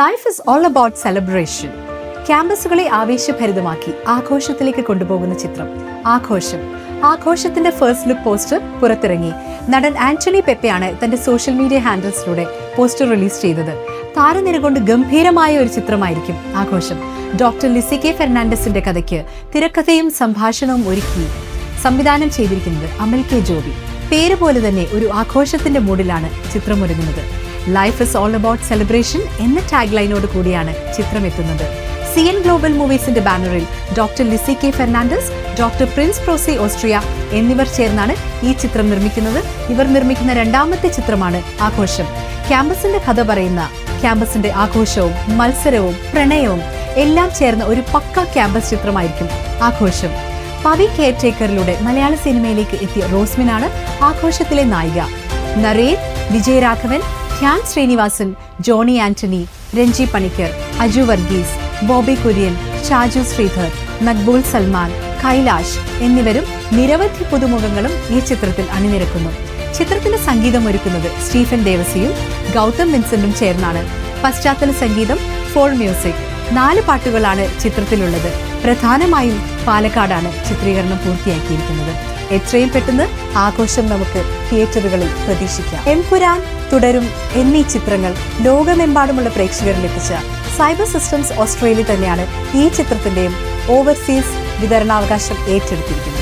Life is all about celebration ക്യാമ്പസുകളെ ആവേശഭരിതമാക്കി ആഘോഷത്തിലേക്ക് കൊണ്ടുപോകുന്ന ചിത്രം. ആഘോഷം. ആഘോഷത്തിന്റെ ഫസ്റ്റ് ലുക്ക് പോസ്റ്റർ പുറത്തിറങ്ങി. നടൻ ആന്റണി പെപ്പയാണ് തന്റെ സോഷ്യൽ മീഡിയ ഹാൻഡിൽസിലൂടെ പോസ്റ്റർ റിലീസ് ചെയ്തത്. താരനിര കൊണ്ട് ഗംഭീരമായ ഒരു ചിത്രമായിരിക്കും ആഘോഷം. ഡോക്ടർ ലിസി കെ ഫെർണാണ്ടസിന്റെ കഥയ്ക്ക് തിരക്കഥയും സംഭാഷണവും ഒരുക്കി സംവിധാനം ചെയ്തിരിക്കുന്നത് അമൽ കെ. ജോബി. പേര് പോലെ തന്നെ ഒരു ആഘോഷത്തിന്റെ മൂഡിലാണ് ചിത്രമൊരുങ്ങുന്നത്. Life is all about celebration എന്ന ടാഗ് ലൈനോട് കൂടിയാണ് ചിത്രം എത്തുന്നത് സി എൻ ഗ്ലോബൽ മൂവീസിന്റെ ബാനറിൽ doctor Lissy K Fernandez doctor Prince Prosy Austria എന്നിവർ ചേർന്നാണ് ഈ ചിത്രം നിർമ്മിക്കുന്നത്. ഇവർ നിർമ്മിക്കുന്ന രണ്ടാമത്തെ ചിത്രമാണ് ആഘോഷം. ക്യാമ്പസിന്റെ കഥ പറയുന്ന ക്യാമ്പസിന്റെ ആഘോഷവും മത്സരവും പ്രണയവും എല്ലാം ചേർന്ന ഒരു പക്ക ക്യാമ്പസ് ചിത്രമായിരിക്കും ആഘോഷം. പവി കെയർ ടേക്കറിലൂടെ മലയാള സിനിമയിലേക്ക് എത്തിയ റോസ്മിനാണ് ആഘോഷത്തിലെ നായിക. നരേൻ വിജയരാഘവൻ ധ്യാൻ ശ്രീനിവാസൻ ജോണി ആന്റണി രഞ്ജി പണിക്കർ അജു വർഗീസ് ബോബി കുര്യൻ ഷാജു ശ്രീധർ മക്ബൂൽ സൽമാൻ കൈലാഷ് എന്നിവരും നിരവധി പുതുമുഖങ്ങളും ഈ ചിത്രത്തിൽ അണിനിരക്കുന്നു. ചിത്രത്തിന്റെ സംഗീതം ഒരുക്കുന്നത് സ്റ്റീഫൻ ദേവസിയും ഗൗതം വിൻസെന്റും ചേർന്നാണ്. പശ്ചാത്തല സംഗീതം ഫോൾ മ്യൂസിക്. നാല് പാട്ടുകളാണ് ചിത്രത്തിലുള്ളത്. പ്രധാനമായും പാലക്കാടാണ് ചിത്രീകരണം പൂർത്തിയാക്കിയിരിക്കുന്നത്. എത്രയും പെട്ടെന്ന് ആഘോഷം നമുക്ക് തിയേറ്ററുകളിൽ പ്രതീക്ഷിക്കാം. എംപുരാൻ തുടരും എന്നീ ചിത്രങ്ങൾ ലോകമെമ്പാടുമുള്ള പ്രേക്ഷകരിൽ എത്തിച്ച സൈബർ സിസ്റ്റംസ് ഓസ്ട്രേലിയ തന്നെയാണ് ഈ ചിത്രത്തിന്റെയും ഓവർസീസ് വിതരണാവകാശം ഏറ്റെടുത്തിരിക്കുന്നത്.